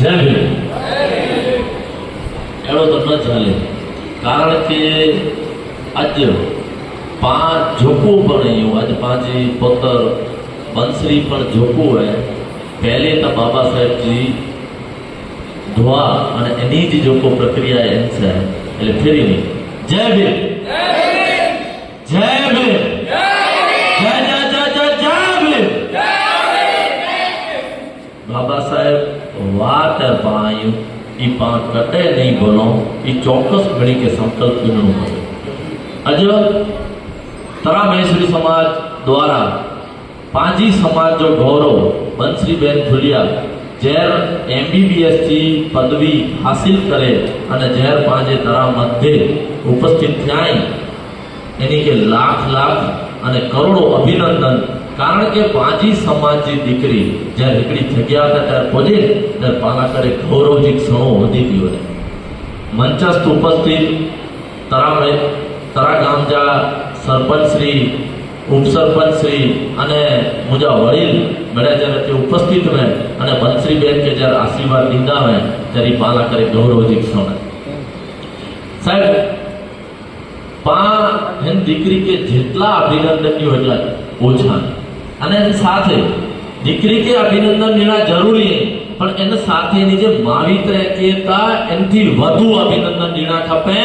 જય ભીમ એનો તમને ચાલે કારણ કે આજે પાંચ જોકું પણ એવું આજે પાંચ પોતર બંસરી પણ જોકું હોય પહેલે તો બાબા સાહેબજી ધોવા અને એની જ જોકો પ્રક્રિયા એમ છે એટલે ફેરી નહીં જય ભીમ જય સાકાર પણાયું એ પણ કદાય નહીં ભલો એ ચોક્કસ ગણી કે સંકલ્પ ગણવું પડે અજ તરા મહેશ્વરી સમાજ દ્વારા પાંજી સમાજ જો ગૌરવ બંશ્રીબેન ભુલિયા ઝેર એમબીબીએસથી પદવી હાસિલ કરે અને ઝેર પાંજે તરા મધ્યે ઉપસ્થિત થાય એની કે લાખ લાખ અને કરોડો અભિનંદન કારણ કે વાજી સમાજની દીકરી જ્યારે નીકળી જગ્યા હતા ત્યારે પહોંચી ત્યારે પાના કરે ગૌરવજી ક્ષણો વધી ગયો ને મંચસ્થ ઉપસ્થિત તરા તરા ગામજા સરપંચ શ્રી ઉપસરપંચ શ્રી અને મુજા વડીલ મળ્યા જ્યારે તે ઉપસ્થિત રહે અને બંશ્રીબેન કે જ્યારે આશીર્વાદ લીધા હોય ત્યારે પાના કરે ગૌરવજી ક્ષણ સાહેબ પા એમ દીકરી કે જેટલા અભિનંદન એટલા ઓછા અને એની સાથે દીકરી કે અભિનંદન લેણા જરૂરી હે પણ એને સાથેની જે માવિત્ર એકતા એનાથી વધુ અભિનંદન લેણા ખપે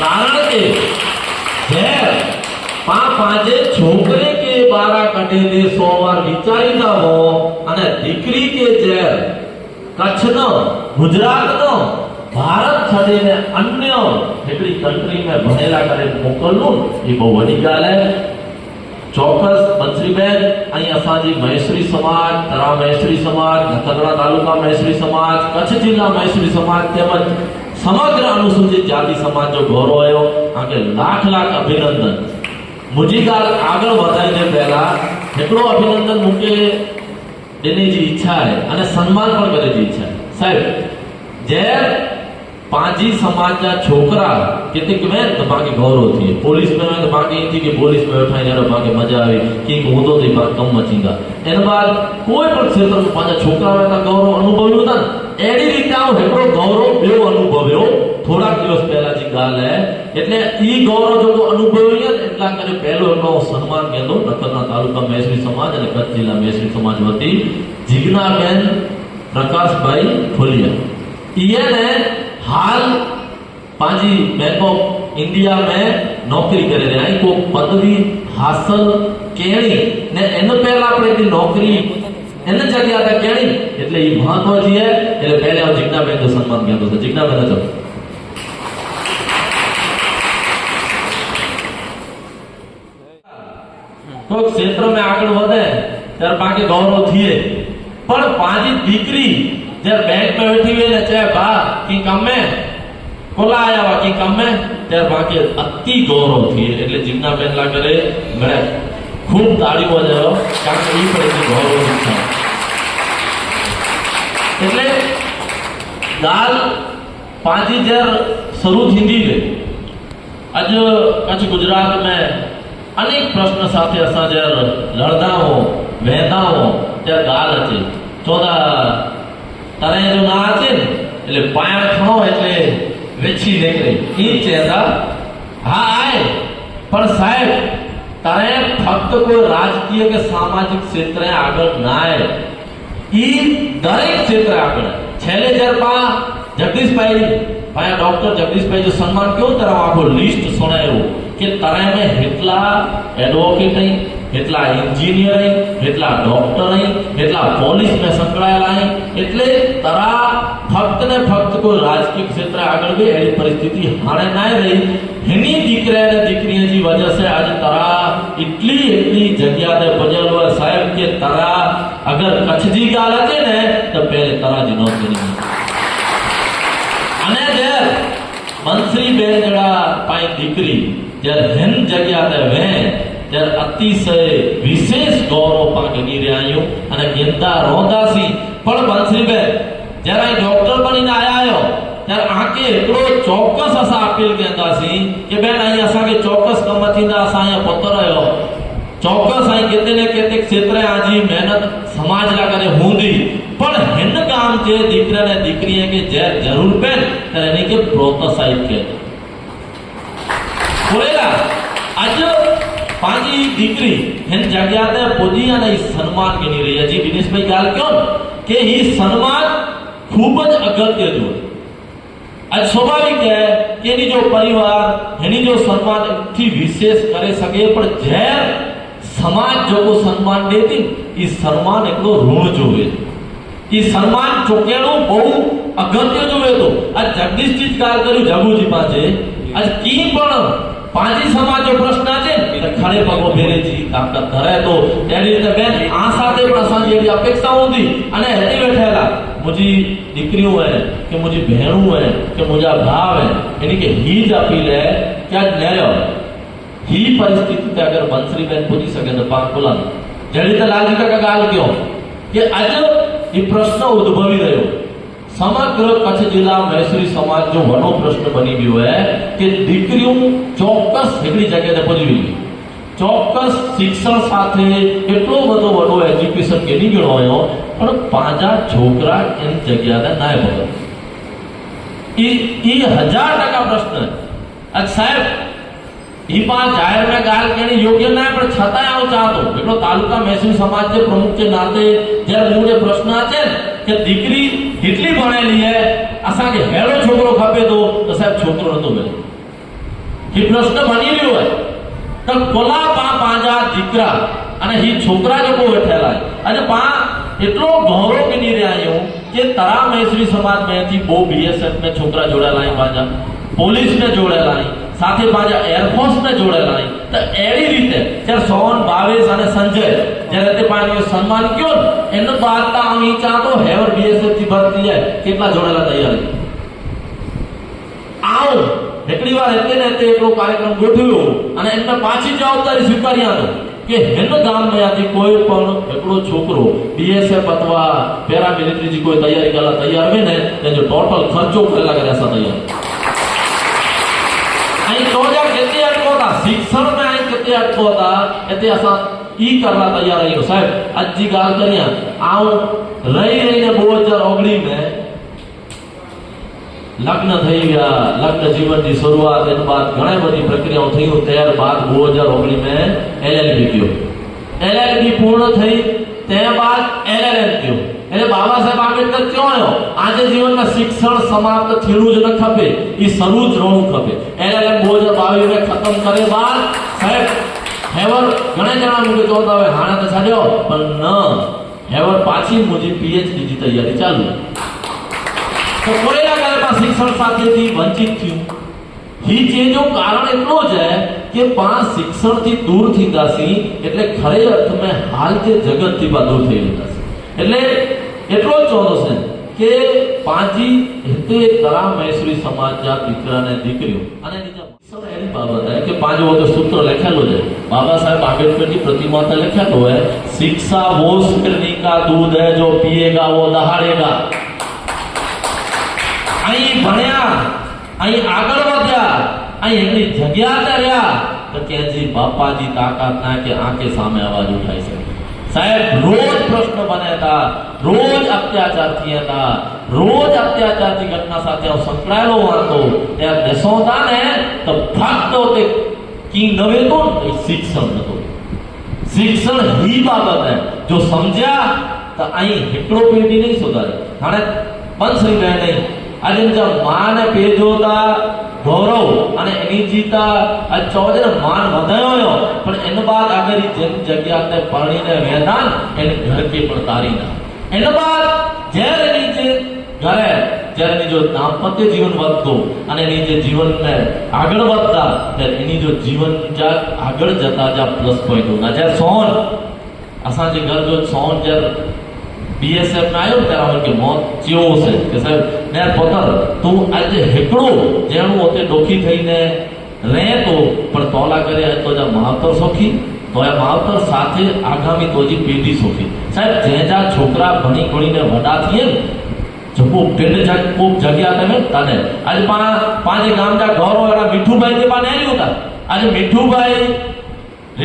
કારણ કે ઘેર પા પાંચે છોકરે કે બારા કઢીને સો વાર વિચારીતા હો અને દીકરી કે ઝેર કચ્છનો ગુજરાતનો ભારત છડીને અન્ય એકડી કન્ટ્રીમાં ભણેલા કરીને મોકલવું એ બહુ વધી ગાલે ચોક્કસ બંસરીબેન અહીં અસાજી મહેશ્વરી સમાજ તરા મહેશ્વરી સમાજ ધકડરા તાલુકા મહેશ્વરી સમાજ કચ્છ જિલ્લા મહેશ્વરી સમાજ તેમજ સમગ્ર અનુસૂચિત જાતિ સમાજનો ગૌરવ આવ્યો આગે લાખ લાખ અભિનંદન મુજીગાર આગળ વધારીને પહેલા એટલો અભિનંદન મૂકે એની જે ઈચ્છા છે અને સન્માન પણ કરે જે ઈચ્છા સાહેબ જેમ પાંજી સમાજના છોકરા કે મેં તમારી ગૌરવ થઈએ પોલીસ મેં તમારી એમ કે પોલીસ મેં વેઠાઈ જ્યારે તમારે મજા આવી કે હું તો થઈ પાક કમ મચીંદા એના બાદ કોઈ પણ ક્ષેત્રમાં પાંજા છોકરા હતા ગૌરવ અનુભવ્યું હતા એની રીતે આવું હેકડો ગૌરવ બેવો અનુભવ્યો થોડાક દિવસ પહેલાની ગાલ હે એટલે ઈ ગૌરવ જો અનુભવ્યો ને એટલા કરે પહેલો એમનો સન્માન કેતો નખત્રા તાલુકા મેસરી સમાજ અને કચ્છ જિલ્લા મેસરી સમાજ વતી જિજ્ઞાબેન પ્રકાશભાઈ ખોલિયા ઈએને हाल पाजी बैक ऑफ इंडिया में नौकरी करे रेया को पदवी हासिल केणी ने एनो पेला अपनी नौकरी एन जदिया केणी એટલે ઈ મહત્વ છે એટલે પેલો જિનામે તો સન્માન કેતો જિનામે તો પો ક્ષેત્રમાં આગળ હોને ત્યાર બાકી દોનો થીએ પણ પાજી દીકરી જે બેક બેઠી વેને ચા બા બાકી ગમે બોલાયા બાકી ગમે ત્યાર બાકી અતિ ગૌરવ થી એટલે જીમના પહેલા કરે મને ખૂબ તાળી વજાયો કારણ કે એ પણ એટલી ગૌરવ એટલે ગાલ પાંચી જ્યારે શરૂ થીંદી લે અજ કચ્છ ગુજરાત મેં અનેક પ્રશ્ન સાથે અસાં જ્યારે લડતા હો વહેતા હો ત્યારે ગાલ હતી ચોદા તને જો ના હતી ને એટલે પાયા થો એટલે વેચી લેકલે ઈ ચેદા હા આય પણ સાહેબ તારે ફક્ત કોઈ રાજકીય કે સામાજિક ક્ષેત્રે આડો ન આય ઈ દરેક ક્ષેત્ર આપણે એટલે જરપા જજજીસભાઈ આ ડોક્ટર જજજીસભાઈ જે સન્માન કયો તરહ આપો લિસ્ટ સોણાયો કે તારે મે હેતલા એડવોકેટ કઈ એટલા એન્જિનિયરિંગ એટલા ડોક્ટરિંગ એટલા પોલીસમાં સંકળાયેલા છે એટલે તરા ફક્ત ને ફક્ત કોઈ રાજકીય ક્ષેત્રે આગળ બે એની પરિસ્થિતિ હાણે ના રહી એની દીકરા અને દીકરીની વજહ છે આજે તરા એટલી એટલી જગ્યાને બજાલવા સાહેબ કે તરા અગર કચ્છ જી ગાલ હતી ને તો પહેલે તરાજી નહોતી અને જે મંત્રી બે જણા પાઈ દીકરી જ્યારે હિન્દ જગ્યા તે વેણ ત્યારે અતિશય વિશેષ ગૌરવ પામી નિર્યાયું અને ગેંદા રોંધાસી પણ બંસીબેન જ્યારે અહીં ડોક્ટર બનીને આવ્યા આવ્યો ત્યારે આંકે એટલો ચોક્કસ અસા અપીલ કહેતાસી કે બેન અહીં અસાંકે ચોક્કસ કમથી ના અસા અહીંયા પતો રહ્યો ચોક્કસ અહીં કેતે ને કેતે ક્ષેત્રે આજી મહેનત સમાજ લાગને હુંડી પણ હેન કામ છે દીકરા ને દીકરીએ કે જે જરૂર બેન ત્યારે એને કે પ્રોત્સાહિત કે બોલેલા આજે પાંચી દીકરી એને જગ્યાતે પૂજી અને એ સન્માન ગણી રહી હજી દિનેશભાઈ ખ્યાલ કયો કે એ સન્માન ખૂબ જ અગત્યનું આજ સ્વાભાવિક છે કે એની જો પરિવાર એની જો સન્માનથી વિશેષ કરી શકે પણ ઝેર સમાજ જોકો સન્માન દેતી એ સન્માન એટલો ઋણ જોવે એ સન્માન ચોકેણું બહુ અગત્ય જોવે તો આ જગદીશજી જ કાર્ય કર્યું જગુજી પાસે આજ કી પણ પાણી સમાજો પ્રશ્ન આજે કે ખરેખર પગો ભેરેજી કામ તો કરે તો તે રીતે મેં આસાતે પ્રસાદ જેવી અપેક્ષા હતી અને અહીં બેઠેલા મુજી દીકરી હોય કે મુજી ભેરું હોય કે મુજા ભાવ હે એટલે કે હી જ આપીને ક્યાં લેર હી પરિસ્થિતિ કે આગર મનસરી મેં પૂછી શક્યા તો પાકુંલા જરી તો લાગી કે ગાલ ક્યો કે અજબ એ પ્રશ્ન ઉદ્ભવી રહ્યો અમક ગ્રામ પક્ષ જિલ્લા બરેસરી સમાજ જો વણો પ્રશ્ન બની ગયો હે કે દીકરીઓ ચોક્કસ હેડી જગ્યા દે પડવી ચોક્કસ શિક્ષણ સાથે એટલો બધો વણો હે કે સરકેલી ગયો ઓ પણ પાજા છોકરા એની જગ્યા દા ના હે બોલ ઈ ઈ હજાર ટકા પ્રશ્ન છે અચ્છા સાહેબ ઈ પા જાહેર મે ગાલ કે યોજના પણ છતા આવ ચાહો તો કેટો તાલુકા મેસૂર સમાજ જે પ્રમુખ કે નામે જે મુને પ્રશ્ન આચે કે દીકરી એટલી ભણેલી છે અસાંજે હેડો છોકરો ખપે તો તો સાહેબ છોકરો નતો મળે એ પ્રશ્ન બની રહ્યો હોય તો કોલા પા પાંજા દીકરા અને એ છોકરા લોકો બેઠેલા અને પા એટલો ગૌરવ બની રહ્યા એવું કે તરા મહેશ્રી સમાજ મેથી બહુ બીએસએફ ને છોકરા જોડેલા પાંજા પોલીસને જોડેલા સાથે પાછા એરફોર્સને જોડેલા નહીં તો એવી રીતે જ્યારે સોન બાવીસ અને સંજય જ્યારે તે પાંચનો સન્માન કયો ને એનો બાદતા આમ ઈચ્છા તો હેવર બીએસએફ થી ભરતી જાય કેટલા જોડેલા તૈયાર આવ એટલી વાર એટલે ને તે એટલો કાર્યક્રમ ગોઠવ્યો અને એમને પાછી જવાબદારી સ્વીકારી આનો કે હેન ગામમાંથી કોઈ પણ એકડો છોકરો બીએસએફ અથવા પેરામિલિટરી કોઈ તૈયારી કરવા તૈયાર હોય ને એનો ટોટલ ખર્ચો કેટલા કર્યા તૈયાર सरदा ऐं किथे अथो था हिते असां ई करण तयारु आहियूं साहिबु अॼु जी ॻाल्हि करी आऊं रही रही ॿ हज़ार ओगणी में लग्न થઈ ગયા લગ્ન જીવન ની શરૂઆત એના બાદ ઘણી બધી પ્રક્રિયાઓ થયું ત્યાર બાદ 2019 માં એલએલબી થયો એલએલબી પૂર્ણ થઈ ત્યાર બાદ એલએલએમ થયો એટલે બાબા સાહેબ આંબેડકર કયો રહ્યો આજે જીવનમાં શિક્ષણ સમાપ્ત થયેલું જ ન ખપે એ શરૂ જ રહેવું ખપે એને એમ બહુ જ બાવીને ખતમ કરે બાદ સાહેબ હેવર ઘણા જણા મૂકે તો હવે હાણે તો સાડ્યો પણ ન હેવર પાછી મુજી પીએચડીની તૈયારી ચાલુ તો કોરેલા કાળમાં શિક્ષણ સાથેથી વંચિત થયું હી ચેન્જનું કારણ એટલું છે કે પાંચ શિક્ષણથી દૂર થઈ જશે એટલે ખરે અર્થમાં હાલ તે જગતથી બહાર દૂર થઈ જશે એટલે એટલો જ ચોનો છે કે પાંજી હિતે કલા મૈસુરી સમાજ જા દીકરાને દીકરીઓ અને એની બાબત હે કે પાંચવો તો સૂત્ર લખેલું છે બાબા સાહેબ આંબેડકર ની પ્રતિમા તો લખેલું હે શિક્ષા वो स्त्री का दूध है जो पिएगा वो दहाड़ेगा અહીં ભણ્યા અહીં આગળ વધ્યા અહીં એમની જગ્યા કર્યા તો કે બાપાજી તાકાત ના કે આંખે સામે અવાજ ઉઠાઈ શકે સાહેબ રોજ પ્રશ્ન બને હતા રોજ અત્યાચાર થયા હતા રોજ અત્યાચારની ઘટના સાથે સંકળાયેલો હતો ત્યારે દેશો હતા ને તો ફક્ત તે કિંગ નવે તો શિક્ષણ હતું શિક્ષણ હી બાબત હે જો સમજ્યા તો અહીં હેકડો પેઢી નહીં સુધારે હાણે બંધ થઈ ગયા નહીં આજે જો માને પેજો હતા દોરો અને એનર્જીતા આ ચોજન માન વધાયો પણ એન બાદ આગે રી જે જગ્યા પર પાણી ને વેદાન એ ધરકી પડતા રીના એન બાદ જેર ની જે ઘરે જેની જો દાંપત્ય જીવન મત કો અને એની જે જીવન ને આગળ વધતા જેની જો જીવન આગળ જતા જા પ્લસ પોય તો ના જા સોન આસા જે ઘર જો સોન જેર बीएसएफ में आयो तव्हां हुनखे मौत चयोसि की सर न पुत्र तूं अॼु हिकिड़ो ॼणो हुते ॾोखी थी न रहे थो तो, पर तौला करे अॼु तुंहिंजा मातर सौखी तुंहिंजा मातर साथे आगामी तुंहिंजी पीढ़ी सौखी साहिबु जंहिंजा छोकिरा भणी घुणी न वॾा थी वियनि जेको पिंड जग को जॻहि अथव तॾहिं अॼु पाण पंहिंजे गाम जा गौरव अहिड़ा मिठू भाई ते पाण निहारियूं था अॼु मिठू भाई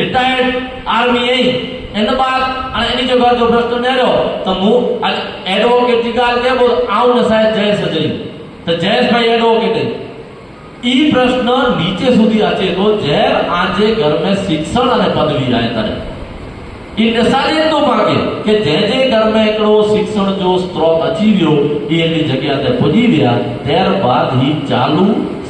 रिटायर्ड आर्मी आई એનો બાળક અને એની જો ઘર જો ભ્રષ્ટ નેર્યો તો હું એડવોકેટ ગાલ કે બોલ આવું ને સાહેબ જયેશ જઈ તો જયેશભાઈ એડવોકેટ ઈ પ્રશ્ન નીચે સુધી અચેતો જેર આજે ઘર મે શિક્ષણ અને પદવી આય તરે ઈ નસાલિયત નો ભાગે કે જે જે ઘર મે એકડો શિક્ષણ જો સ્ત્રોત અચીવ્યો એની જગ્યા તે પહોંચી ગયા ત્યારબાદ હી ચાલુ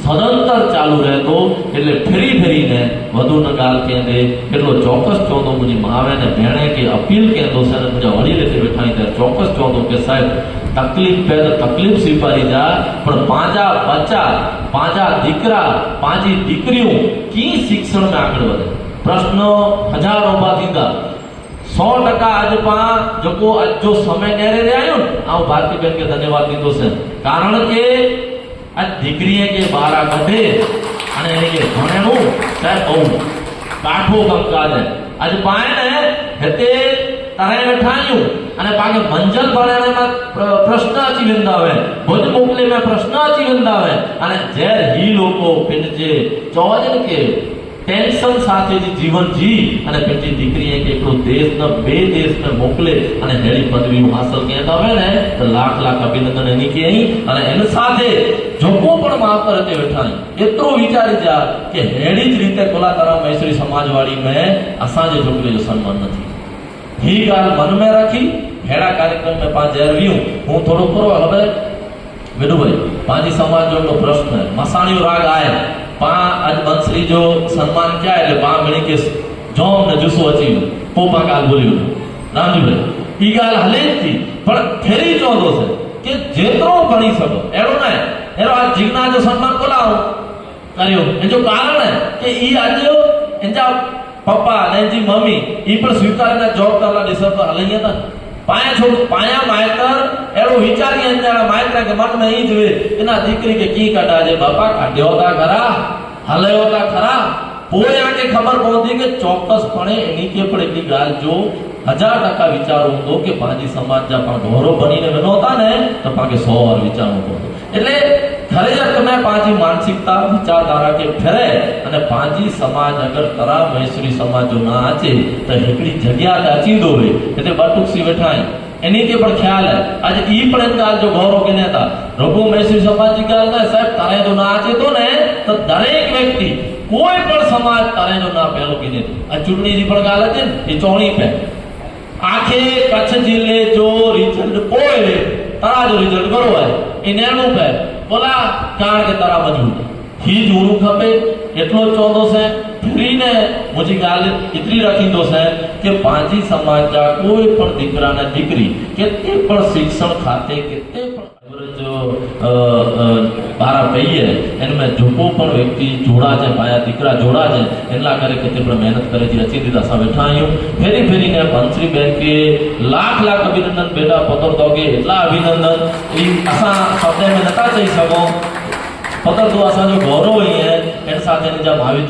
સદંતર ચાલુ રહેતો એટલે ફેરી ફેરીને વધુ નકાર કહેંદે એટલો ચોક્કસ ચવંદો मुंहिंजी मावे ने भेण खे अपील कंदो सर मुंहिंजा वॾी रेते वेठा आहिनि त ચોક્કસ ચવંदो કે સાહેબ તકલીફ પે તો તકલીફ સ્વીકારી જા પણ પાંજા બચ્ચા પાંજા દીકરા પાંજી દીકરીઓ કી શિક્ષણ में આગળ વધે પ્રશ્નો હજારો ઉભા થींदा सौ टका अॼु पाण जेको अॼु जो समय नेरे रहिया आहियूं ऐं भारती बेन खे धन्यवाद ॾींदुसि कारण के આ દીકરીએ જે બારા બધે અને એને જે ભણેલું ત્યારે કહું કાઠો કંકાલે આજે પાયણે હેતે તારે બેઠાણ્યું અને પાકે મંજલ ભણે પ્રશ્ન ચિંદાવે ભુજ મોકલે મેં પ્રશ્ન ચિંદાવે અને ઝેર હી લોકો પિંજે ચોજન કે ટેન્શન સાથે જે જીવન જી અને પછી દીકરી એક એકલો દેશના બે દેશને મોકલે અને મેળી પદવીનું હાંસલ કહેતા હોય ને તો લાખ લાખ અભિનંદન એની કે અને એની સાથે જોકો પણ માં પર તે વેઠાણી એટલું વિચારી જા કે હેડી જ રીતે કલાકારા મૈસરી સમાજવાળી મેં અસાંજે છોકરીનું સન્માન નથી ही गाल मन में रखी हेड़ा कार्यक्रम में पांच जरवी हूँ थोड़ो करो हमें विनु भाई पांच समाज जो प्रश्न है मसाणी राग आए पां अॼु बंसरी जो सम्मान कया એટલે પાં ગણી કે જોમ ને જુસો અચી પોપા કાલ બોલ્યું રામજીભાઈ ઈ ગાલ હલે થી પણ ફેરી ચોદો છે કે જેતરો ભણી શકો એનો ને એનો આ જીવના જો સન્માન કોલાઓ કર્યો એનો કારણ કે ઈ આજે એના પપ્પા ને એની મમ્મી ઈ પણ સ્વીકારના જોબ તાલા ડિસર પર હલૈયા હતા પાયા છોડ પાયા માયતર એડો વિચારી અંજાણા માયતર કે મન નહીં જોવે એના દીકરી કે કી કાઢા જે બાપા કાઢ્યો હતા ખરા હલાયો હતા ખરા કોઈ આને ખબર પહોંચી કે ચોક્કસપણે એની કે પણ એટલી ગાલ જો હજાર ટકા વિચારો હતો કે ભાજી સમાજ જ્યાં પણ ઢોરો બનીને બનોતા ને તો પાકે સો વાર વિચારો હતો એટલે જ્યારે જ તમે પાંચી માનસિકતા વિચારધારા કે ફેરે અને પાંચી સમાજ અગર તરા મહેશ્વરી સમાજો ના આચે તો એકડી જગ્યા આચી દો એટલે બાટુક સી બેઠાય એની તે પણ ખ્યાલ હે આજે ઈ પણ એમ કાલ જો ગૌરવ કે નેતા રઘુ મહેશ્વરી સમાજ ની ગાલ ના સાહેબ તારે તો ના આચે તો ને તો દરેક વ્યક્તિ કોઈ પણ સમાજ તારે જો ના પહેલો કે ને આ ચૂંટણી ની પણ ગાલ છે ને એ ચોણી પે આખે કચ્છ જિલ્લે જો રિઝલ્ટ પોય તારા જો રિઝલ્ટ કરો હોય એ નેનું પે બલાત્કાર તારા બન્યું હી જોરું ખપે એટલો ચોંધો છે ફરીને મુજી ગાલ એટલી રાખી દો છે કે પાંચી સમાજના કોઈ પણ દીકરાને દીકરી કે તે પણ શિક્ષણ ખાતે કે તે પણ જો મારા ભાઈએ એને મેં જોકો પણ વ્યક્તિ જોડા છે માયા દીકરા જોડા છે એટલા કરે કે તે પણ મહેનત કરે છે અચી રીતે અસાં બેઠા આયું ફેરી ફેરીને ભંસરી બેન કે લાખ લાખ અભિનંદન બેટા પતર દોગે એટલા અભિનંદન એ અસાં શબ્દ મેં નતા કહી શકો પતર તો અસાંજો ગૌરવ અહીં इन साथ जा भावित